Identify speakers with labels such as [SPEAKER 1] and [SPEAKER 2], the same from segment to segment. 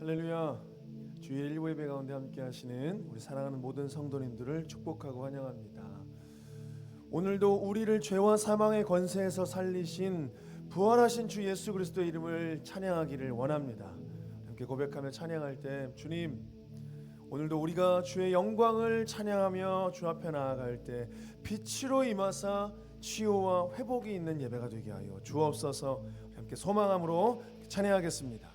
[SPEAKER 1] 할렐루야. 주의 일부 예배 가운데 함께 하시는 우리 사랑하는 모든 성도님들을 축복하고 환영합니다. 오늘도 우리를 죄와 사망의 권세에서 살리신 부활하신 주 예수 그리스도의 이름을 찬양하기를 원합니다. 함께 고백하며 찬양할 때 주님 오늘도 우리가 주의 영광을 찬양하며 주 앞에 나아갈 때 빛으로 임하사 치유와 회복이 있는 예배가 되게 하여 주옵소서 함께 소망함으로 찬양하겠습니다.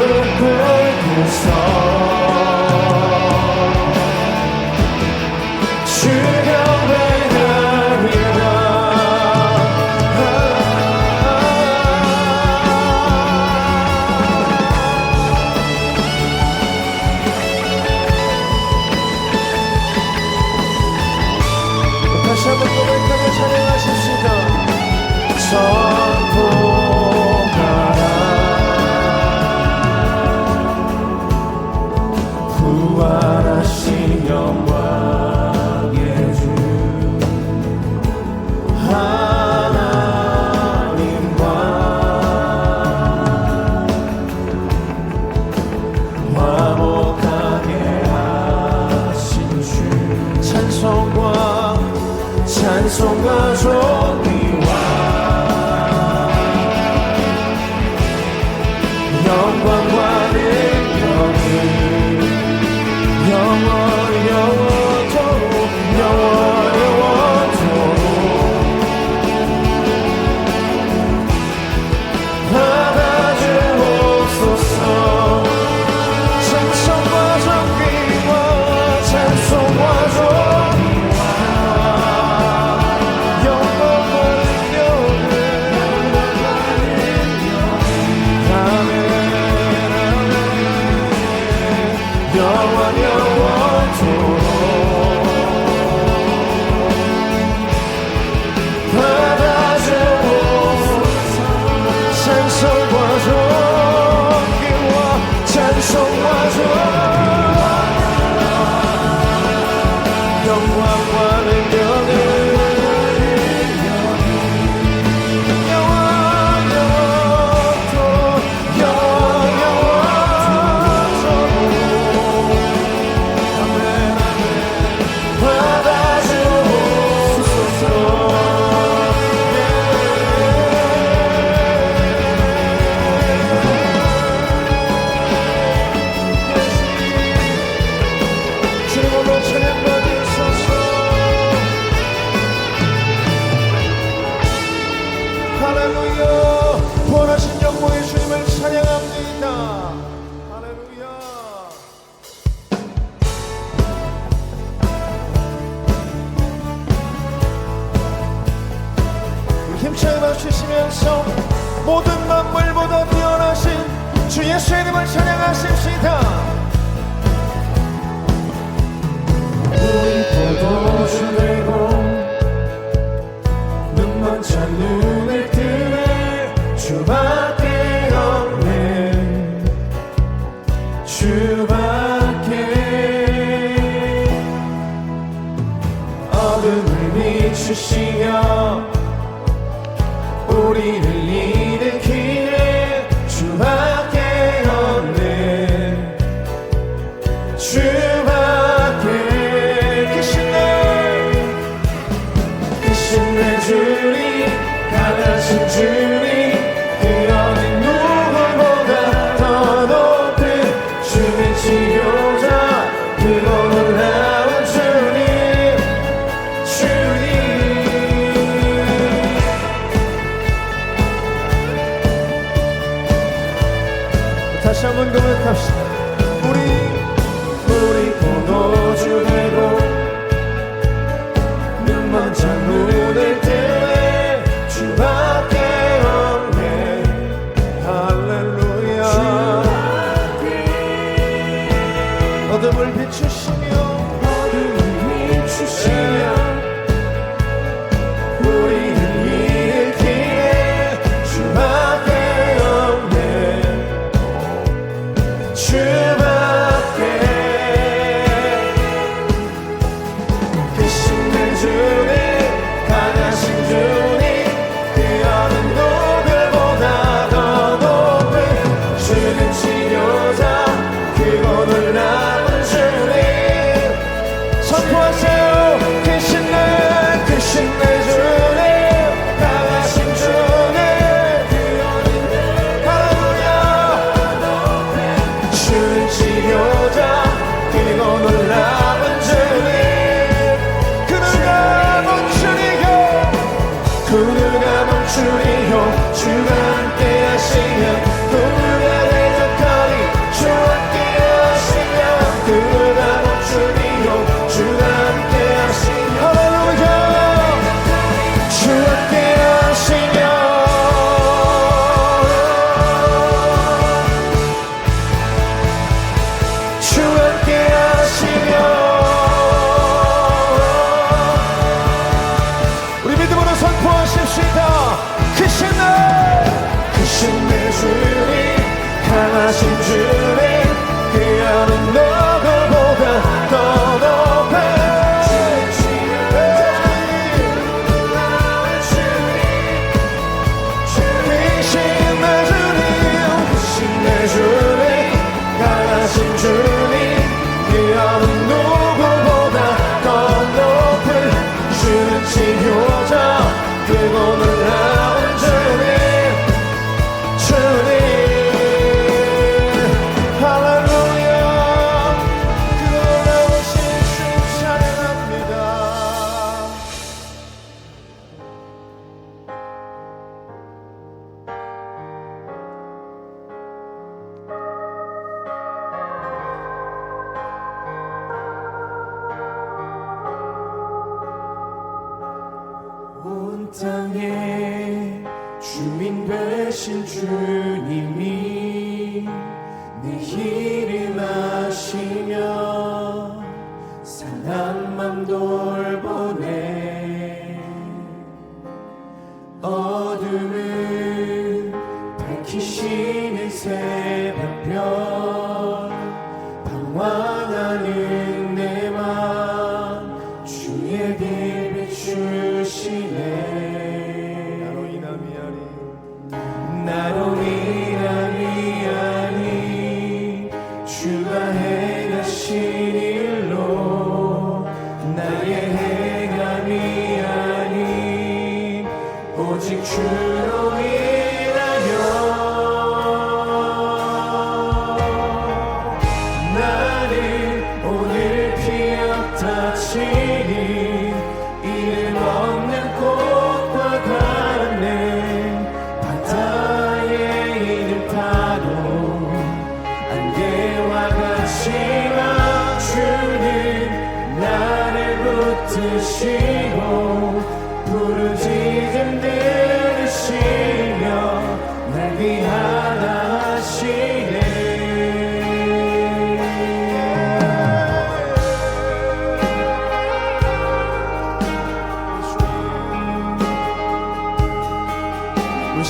[SPEAKER 2] 그 영광과 능력이 영원 주 예수의 이름을
[SPEAKER 1] 찬양하십시다. 합시다. 우리
[SPEAKER 2] 우리 보도, 주 되고 눈먼 창문을 때주 밖에 없네.
[SPEAKER 1] 할렐루야. 어둠을 비추시며 되신 주님이 내 힘을 마시며 사람만 돌보네. 어둠을 밝히시는 새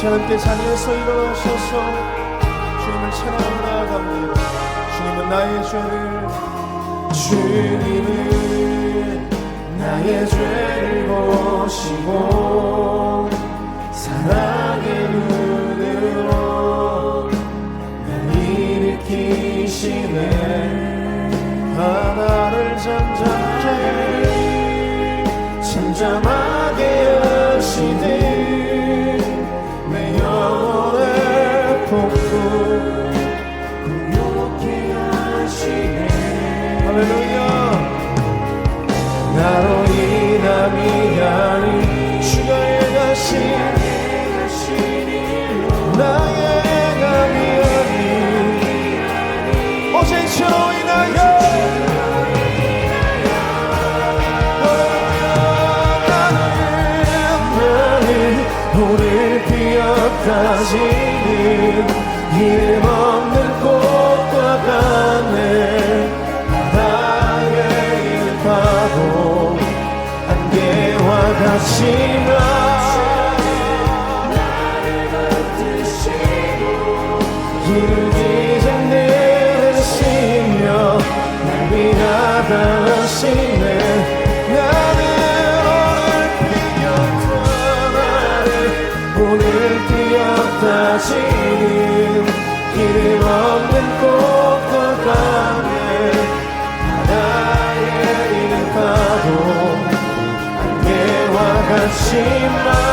[SPEAKER 1] 같이 함께 자리에서 일어나셔서. 주님을 찬양하며 나아갑니다. 주님은 나의 죄를 주님은 나의 죄를 보시고 사랑 사라지는 이름 없는 꽃과 같네 바닥에 있는 파도 안개와 같이 기르기 전에 내시며 날 위하다 하시네. 지금 기름 없는 꽃과 밤에 바다에 있는
[SPEAKER 2] 파도 안개와
[SPEAKER 1] 같이 나